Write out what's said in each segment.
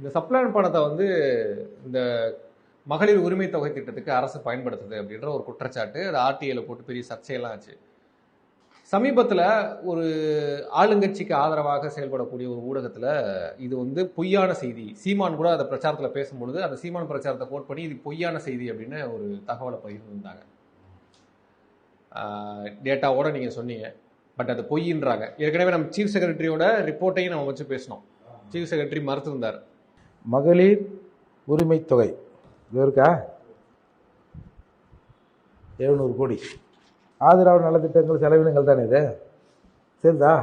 இந்த சப்ளான் பணத்தை வந்து இந்த மகளிர் உரிமை தொகை திட்டத்துக்கு அரசு பயன்படுத்துது அப்படின்ற ஒரு குற்றச்சாட்டு. அது ஆர்டிஐல போட்டு பெரிய சர்ச்சையெல்லாம் ஆச்சு. சமீபத்தில் ஒரு ஆளுங்கட்சிக்கு ஆதரவாக செயல்படக்கூடிய ஒரு ஊடகத்தில் இது வந்து பொய்யான செய்தி. சீமான் கூட அதை பிரச்சாரத்தில் பேசும்பொழுது அந்த சீமான் பிரச்சாரத்தை கோட் பண்ணி இது பொய்யான செய்தி அப்படின்னு ஒரு தகவலை பகிர்ந்திருந்தாங்க. டேட்டாவோட நீங்கள் சொன்னீங்க. பட் அது பொய்ன்றாங்க ஏற்கனவே நம்ம சீஃப் செக்ரட்டரியோட ரிப்போர்ட்டையும் நம்ம வச்சு பேசினோம். சீஃப் செக்ரட்டரி மறுத்திருந்தார். மகளிர் உரிமை தொகை. இது இருக்கா? எழுநூறு கோடி. ஆதரவு நலத்திட்டங்கள் செலவினங்கள் தானே இது? சரிதா?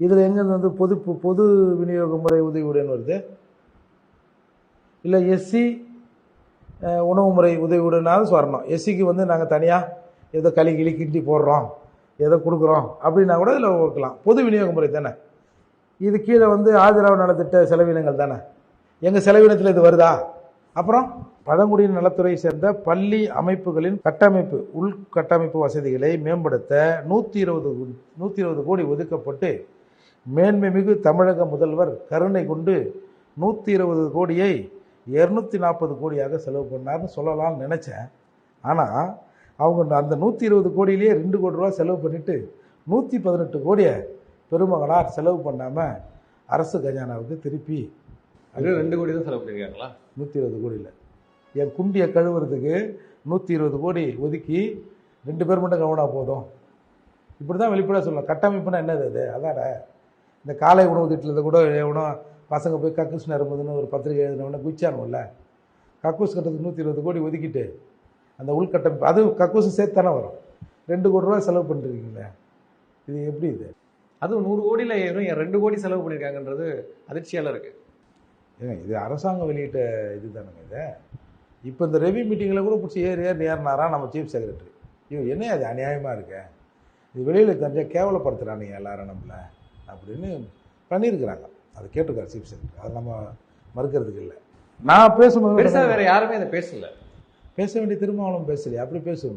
இதில் எங்கேருந்து வந்து பொது பொது விநியோக முறை உதவியுடன் வருது? இல்லை எஸ்சி உணவு முறை உதவியுடனாவது வரணும். எஸ்சிக்கு வந்து நாங்கள் தனியாக ஏதோ களி கிளி கிண்டி போடுறோம் ஏதோ கொடுக்குறோம் அப்படின்னா கூட இதில் ஓக்கலாம் பொது விநியோக முறை தானே? இது கீழே வந்து ஆதரவு நலத்திட்ட செலவினங்கள் தானே? எங்கள் செலவினத்தில் இது வருதா? அப்புறம் பழங்குடியின நலத்துறையை சேர்ந்த பள்ளி அமைப்புகளின் கட்டமைப்பு உள்கட்டமைப்பு வசதிகளை மேம்படுத்த நூற்றி இருபது நூற்றி இருபது கோடி ஒதுக்கப்பட்டு மேன்மை மிகு தமிழக முதல்வர் கருணை கொண்டு நூற்றி இருபது கோடியை இரநூத்தி நாற்பது கோடியாக செலவு பண்ணார்னு சொல்லலாம்னு நினச்சேன். ஆனால் அவங்க அந்த நூற்றி இருபது கோடியிலேயே ரெண்டு கோடி ரூபா செலவு பண்ணிவிட்டு நூற்றி பதினெட்டு கோடியை பெருமகனார் செலவு பண்ணாமல் அரசு கஜானாவுக்கு திருப்பி அது ரெண்டு கோடி தான் செலவு பண்ணியிருக்காங்களா நூற்றி இருபது கோடியில். என் குண்டியை கழுவுறதுக்கு நூற்றி இருபது கோடி ஒதுக்கி ரெண்டு பேர் மட்டும் கவனா போதும். இப்படி தான் வெளிப்படையாக சொல்லலாம் கட்டமைப்புனா என்னது அது? அதாட இந்த காலை உணவு திட்டத்தில் கூட எவனோ பசங்க போய் கக்கூஸ் நிரம்புதுன்னு ஒரு பத்திரிகை எழுதினவொடனே குச்சானும்ல கக்கூஸ் கட்டுறதுக்கு நூற்றி இருபது கோடி ஒதுக்கிட்டு அந்த உள்கட்டமைப்பு அது கக்கூஸ் சேர்த்து தானே வரும். ரெண்டு கோடி ரூபா செலவு பண்ணிருக்கீங்களே. இது எப்படி இது? அதுவும் நூறு கோடியில் வெறும் ரெண்டு கோடி செலவு பண்ணியிருக்காங்கன்றது அதிர்ச்சியால இருக்கு. ஏங்க இது அரசாங்கம் வெளியிட்ட இது தானுங்க இது. இப்போ இந்த ரெவி மீட்டிங்கில் கூட பிடிச்சி ஏறி ஏறி ஏறினாரா நம்ம சீஃப் செக்ரட்டரி ஐயோ என்ன அது அநியாயமாக இருக்க? இது வெளியில் தெரிஞ்சால் கேவலப்படுத்துகிறானுங்க எல்லாரும் நம்மள அப்படின்னு பண்ணியிருக்கிறாங்க. அதை கேட்டிருக்காரு சீஃப் செக்ரட்டரி அதை நம்ம மறுக்கிறதுக்கு இல்லை. நான் பேசும்போது வேற யாருமே இதை பேசல. பேச வேண்டிய திருமாவளவன் பேசலையே? அப்படி பேசுவோம்.